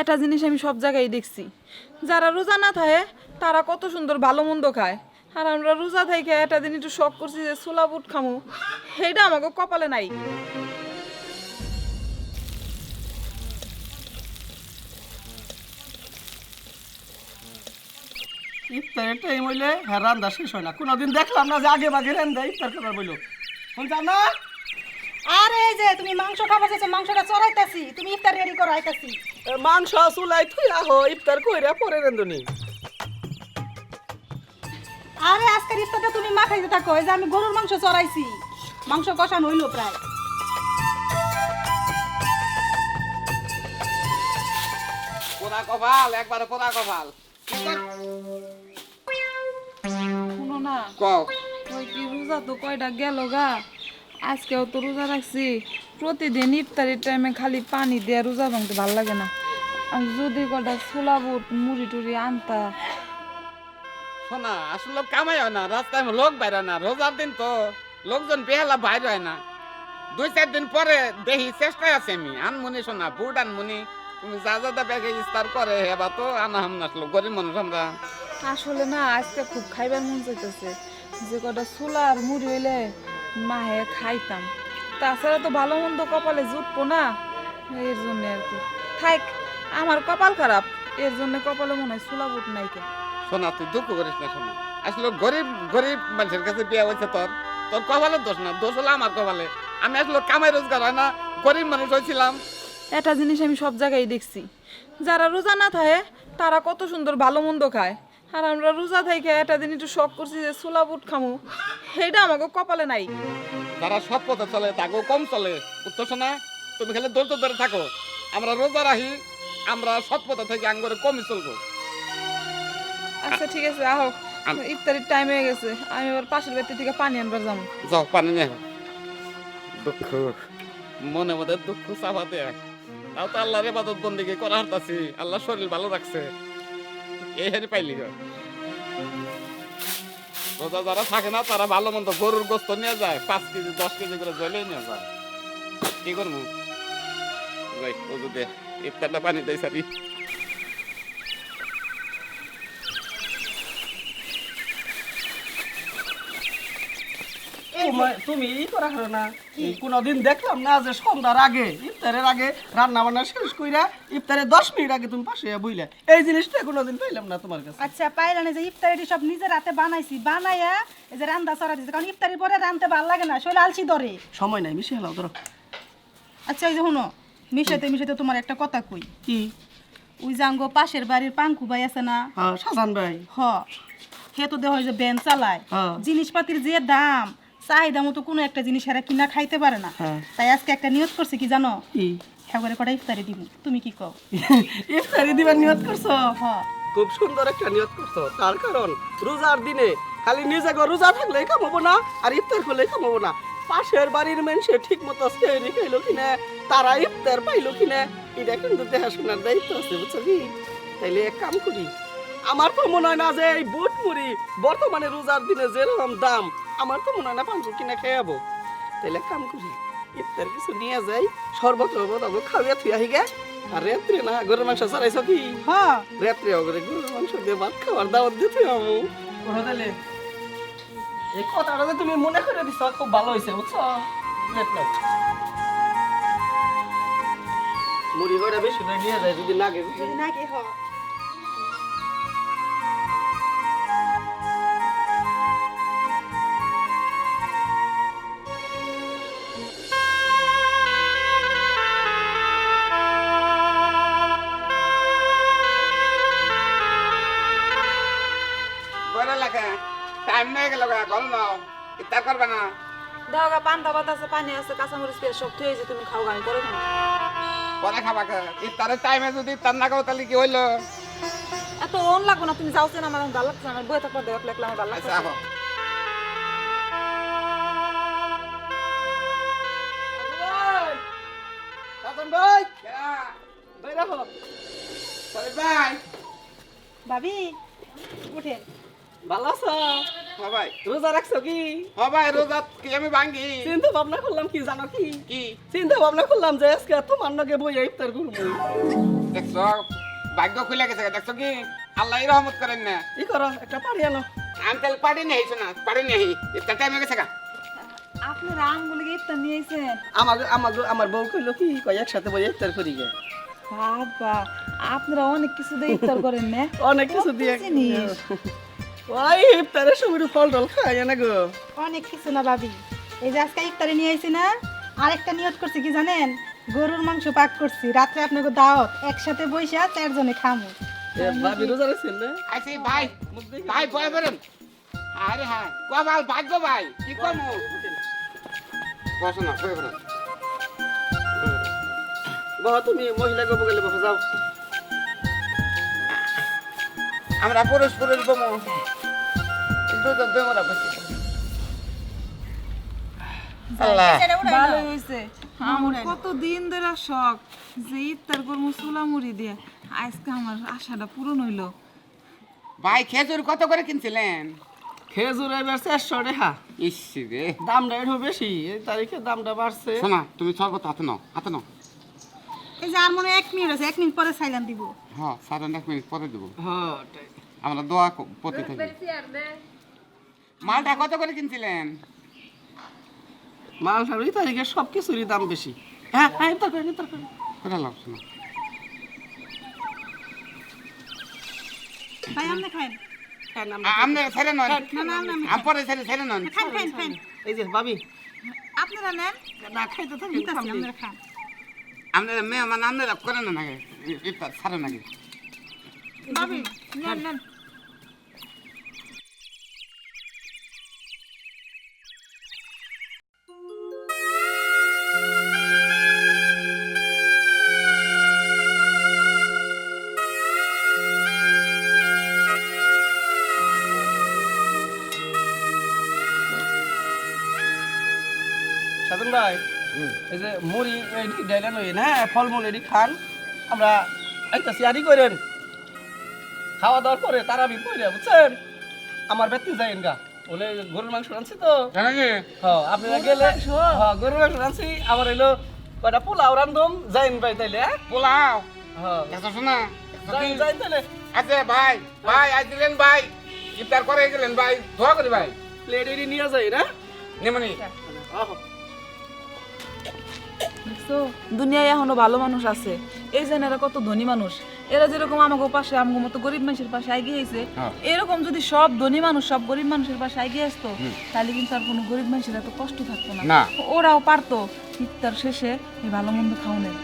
একটা জিনিস আমি সব জায়গায় দেখছি। যারা রোজা না থাকে তারা কত সুন্দর ভালো মন্দ খায়। আর আমরা রোজা থেকে একটা দিন একটু শখ করছি যে ছোলা বুট খামো। সেইটা আমাকে কপালে নাই। ইফতারের টাইম হইলে হ্যাঁ রান্না শেষ হয় না। কোনোদিন দেখলাম না যে আগে বাগে রান্দা ইফতার করার বইলো শুনছ না? আরে এই যে তুমি মাংস খাবার চাইছো মাংসটা চড়াইতাছি। তুমি ইফতার রেডি করো আইতাছি। এ, মাংস চুলাই থুই আহো ইফতার কইরা পরে রান্ধনি আরে আজকের ইফতারটা তুমি মাখাইতে থাকো এই যে আমি গরুর মাংস চড়াইছি। মাংস কষানো হইল প্রায়। পোড়া কপাল একবারে পোড়া কপাল। শুনো না কও। ওই কি রোজা তো কয়টা গেল গা? আজকেও তো রোজা রাখছি। প্রতিদিন ইফতারির টাইমে খালি পানি দিয়ে রোজা ভাঙতে ভালো লাগে না। যদি কটা ছোলা বুট মুড়ি টুড়ি আনতা। শোনা আসলে কামাই হয় না রাস্তায় লোক বাইরে না রোজার দিন তো লোকজন বেহালা বাইরে হয় না। দুই চার দিন পরে দেখি চেষ্টায় আছে আমি আনমনি শোনা বুট আনমনি তুমি যা যা দা ব্যাগে ইস্তার করে হেবা তো আনা হাম নাসলো গরিব মানুষ আমরা। আসলে না আজকে খুব খাইবার মন চাইতেছে যে কটা ছোলা আর মুড়ি হইলে মাহে খাইতাম। তাছাড়া তো ভালো মন্দ কপালে জুটবো না এর জন্য আর কি। থাক আমার কপাল খারাপ। এর জন্য কপালে মনে হয় ছোলা বুট নাই কে শোনা তুই দুঃখ করিস না শোনা আসলে গরিব গরিব মানুষের কাছে বিয়ে হয়েছে তোর। তোর কপালের দোষ না দোষ হলো আমার কপালে। আমি আসলে কামাই রোজগার হয় না গরিব মানুষ হয়েছিলাম। একটা জিনিস আমি সব জায়গায় দেখছি। যারা রোজা না থাকে তারা কত সুন্দর ভালো মন্দ খায়। আর আমরা রোজা থেকে একটা দিন একটু শখ করছি যে ছোলা বুট খামু। সেটা আমাকে কপালে নাই। যারা সৎ পথে চলে তাকেও কম চলে। বুঝছ শোনা তুমি খালি দৌড়তে ধরে থাকো। আমরা রোজা রাখি আমরা সৎ পথে থেকে আঙ্গরে কমই চলবো। আচ্ছা ঠিক আছে আহো। ইফতারির টাইম হয়ে গেছে। আমি এবার পাশের বাড়ি থেকে পানি আনবার যাব। যাও পানি নিয়ে দুঃখ মনে মধ্যে দুঃখ চাপাতে তাও তো আল্লাহর ইবাদত বন্দিকে করা হারতাছি আল্লাহ শরীর ভালো রাখছে। এই হারি পাইলি। রোজা যারা থাকে না তারা ভালো মন্দ গরুর গোস্ত নিয়ে যায় পাঁচ কেজি দশ কেজি করে জলে নিয়ে যায়। কি করব? ভাই ও যদি ইফতারটা পানি দেয় সারি তুমি ই করা হলো না। এই কোনোদিন দেখলাম না যে সন্ধ্যার আগে ইফতারের আগে রান্না বান্না শেষ কইরা ইফতারের দশ মিনিট আগে তুমি পাশে বইলে। এই জিনিসটা কোনোদিন পাইলাম না তোমার কাছে। আচ্ছা পাইলানে যে ইফতারি সব নিজের হাতে বানাইছি। বানাইয়া এই যে রান্দা চড়া দিছি। কারণ ইফতারির পরে রানতে ভালো লাগে না শৈল আলসি ধরে। সময় নাই মিশে হেলাও ধরো। আচ্ছা এই যে শুনো মিশাইতে মিশাতে তোমার একটা কথা কই। কি? ওই যে আঙ্গো পাশের বাড়ির পাঙ্কু ভাই আছে না? হ্যাঁ শাহজাহান ভাই। হ। সে তো দেখ যে ব্যান চালায়। হ্যাঁ। জিনিসপাতির যে দাম চাহিদা মতো কোনো একটা জিনিস এরা কিনা খাইতে পারে না। হ্যাঁ। তাই আজকে একটা নিয়ত করছে কি জানো? কি? হ্যাঁ কটা ইফতারি দিব তুমি কি কও? ইফতারি দিবার নিয়ত করছ? হ। খুব সুন্দর একটা নিয়ত করছ। তার কারণ রোজার দিনে খালি নিজে গো রোজা থাকলেই কামাবো না আর ইফতার করলেই কামাবো না। পাশের বাড়ির মানুষে ঠিক মতো সেহরি খাইলো কিনা তারা ইফতার পাইলো কিনা এটা কিন্তু দেখাশোনার দায়িত্ব আছে বুঝছ কি? তাইলে এক কাম করি আমার তো মনে হয় না যে এই বুট মুড়ি বর্তমানে রোজার দিনে যেরকম দাম আমার তো মনে হয় না পাঁচশো কিনা খাইয়াবো তাইলে এক কাম করি ইফতার কিছু নিয়ে যাই শরবত টরবত ওগো খাওয়া থুই আহি গে। আর রাত্রে না গরুর মাংস চালাইছ কি? হ রাত্রে ওগরে গরুর মাংস দিয়ে ভাত খাওয়ার দাওয়াত দিতে আমু তাহলে এই কথাটা যে তুমি মনে করে দিছ, খুব ভালো হয়েছে, বুঝছ। মুড়ি করে বেশি করে যায় যদি লাগে। নাকি হ। বলে লাগে। টাইম নেই গেল গা গল নাও ইফতার করবে না। দাও গা পান্তা আছে পানি আছে কাঁচামরিচ পেঁয়াজ সব থুয়ে যে তুমি খাও গা, আমি পরে খাব পরে খাবা কে ইফতারের টাইমে যদি ইফতার না খাও তাহলে কি হইল? এত অন লাগবো না তুমি যাওছে না আমার ভালো লাগছে না বয়ে থাকবার দেখ লাগলে আমার ভালো লাগছে আচ্ছা ভাবি উঠেন। ভালো আছো? হ্যাঁ ভাই রোজা রাখছো কি? হ্যাঁ ভাই রোজা কি আমি ভাঙ্গি? চিন্তা ভাবনা করলাম কি জানো কি? কি? চিন্তা ভাবনা করলাম যে আজকে তোমার নগে বই ইফতার করব। দেখছ? ভাগ্য খুলে গেছে দেখছ কি? আল্লাহ রহমত করেন না। ই করো একটা পানি আনো। আমি তাহলে পারি নি না পারি নি ইফতার টাইম হয়ে গেছে গা। আপনারা আমগুলো ইফতার নিয়ে আইছেন? আমার আমার আমার বউ কইলো কি কয় একসাথে বই ইফতার করি গে। বাবা আপনারা অনেক কিছু দিয়ে ইফতার করেন না? অনেক কিছু দিয়ে। ওই ইফতারের সময় ফল টল খাই না গো। অনেক কিছু না ভাবি। এই যে আজকে ইফতারি নিয়ে আইছি না আরেকটা নিয়ত করছি কি জানেন? গরুর মাংস পাক করছি। রাত্রে আপনাকে দাওয়াত একসাথে বইসা চারজনে খামু। ভাবি রোজা রাখছেন না? ভাই ভাই বয় বলেন। আরে হ্যাঁ কবাল ভাগ্য ভাই কি কমু? বসো না তুমি মহিলা গো বগলে বাবা যাও। আমরা পুরুষ পুরুষ বমু। দুজন বেমরা বসি আল্লাহ। ভালো হয়েছে। আমার কত দিন ধরে শখ যে ইফতার করব চুলা মুড়ি দিয়ে। আজকে আমার আশাটা পূরণ হইল। ভাই খেজুর কত করে কিনছিলেন? খেজুর এবার চারশো টাকা। ইসি রে। দামটা একটু বেশি এই তারিখে দামটা বাড়ছে। শোনা তুমি সর্বত হাতে নাও হাতে নাও। এই যে আর মনে এক মিনিট আছে এক মিনিট পরে সাইলাম দিব। হ্যাঁ সাড়ে এক মিনিট পরে দেবো। হ্যাঁ আমরা দোয়া প্রতি থাকি। মালটা কত করে কিনছিলেন? মালটার ওই তারিখে সব কিছুরই দাম বেশি। হ্যাঁ হ্যাঁ করেন ইফতার কোথা লাভ শোনা ভাই আপনি খান নাম- আপনি ছেড়ে নন। না না না পরে ছেড়ে ছেড়ে নন। খান খান খান এই যে ভাবি। আপনারা নেন। না খাইতে থাকেন আপনারা খান। আপনারা মেয়ে মানে আপনারা করেন না নাকি? ইফতার ছাড়ে নাকি? ভাবি নেন নেন। সাধন ভাই এই যে মুড়ি এডি ডাইলেন হই না ফলমূল এডি খান আমরা একটা সিয়ারি করেন। খাওয়া দাওয়ার পরে তারা আমি পড়ে বুঝছেন? আমার ব্যক্তি যাইন গা। বলে গরুর মাংস রাঁধছি তো। জানেন কি হ্যাঁ আপনারা গেলে হ্যাঁ গরুর মাংস রাঁধছি আমার হইল কয়টা পোলাও রান্ধুম যাইন ভাই তাইলে হ্যাঁ? পোলাও? হ্যাঁ। শোনা যাইন তাইলে। আচ্ছা ভাই ভাই আজ দিলেন ভাই। ইফতার করে গেলেন ভাই দোয়া করি ভাই। প্লেট এডি নিয়ে যাই না নেমনি। আহ। দেখছ? দুনিয়ায় এখনও ভালো মানুষ আছে। এই যে এরা কত ধনী মানুষ। এরা যেরকম আমাকে পাশে আমাকে মতো গরিব মানুষের পাশে আগে গেছে হ্যাঁ। এরকম যদি সব ধনী মানুষ সব গরিব মানুষের পাশে আগে আসতো তাহলে কিন্তু আর কোনো গরিব মানুষের এত কষ্ট থাকতো না। না। ওরাও পারতো। ইফতার শেষে এই ভালো মন্দ খাওয়ানোর